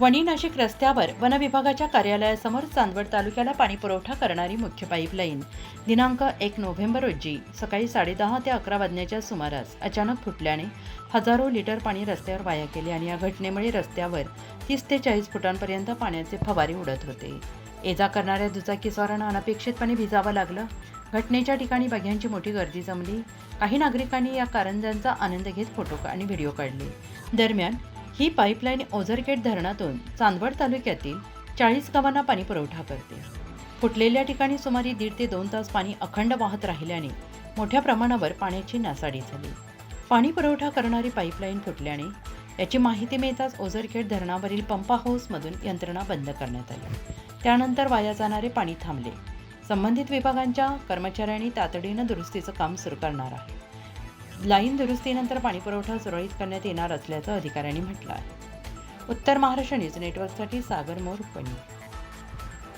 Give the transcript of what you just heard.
वणी नाशिक रस्त्यावर वन विभागाच्या कार्यालयासमोर चांदवड तालुक्याला पाणी पुरवठा करणारी मुख्य पाईपलाईन. दिनांक एक नोव्हेंबर रोजी सकाळी साडेदहा ते अकरा वाजण्याच्या सुमारास अचानक फुटल्याने हजारो लिटर पाणी रस्त्यावर वाया गेले आणि या घटनेमुळे रस्त्यावर तीस ते चाळीस फुटांपर्यंत पाण्याचे फवारे उडत होते. ये जा करणाऱ्या दुचाकीस्वारांना अनपेक्षितपणे भिजावं लागलं. घटनेच्या ठिकाणी बघ्यांची मोठी गर्दी जमली. काही नागरिकांनी या कारंजांचा आनंद घेत फोटो आणि व्हिडिओ काढले. दरम्यान ही पाईपलाईन ओझरगेट धरणातून चांदवड तालुक्यातील चाळीस गावांना पाणी पुरवठा करते. फुटलेल्या ठिकाणी सुमारे दीड ते दोन तास पाणी अखंड वाहत राहिल्याने मोठ्या प्रमाणावर पाण्याची नासाडी झाली. पाणी पुरवठा करणारी पाईपलाईन फुटल्याने याची माहिती मिळताच ओझरखेड धरणावरील पंपा हाऊसमधून यंत्रणा बंद करण्यात आली. त्यानंतर वाया जाणारे पाणी थांबले. संबंधित विभागांच्या कर्मचाऱ्यांनी तातडीनं दुरुस्तीचं काम सुरू करणार आहे. लाईन दुरुस्तीनंतर पाणीपुरवठा सुरळीत करण्यात येणार असल्याचं अधिकाऱ्यांनी म्हटलं आहे. उत्तर महाराष्ट्र न्यूज नेटवर्कसाठी सागर मोर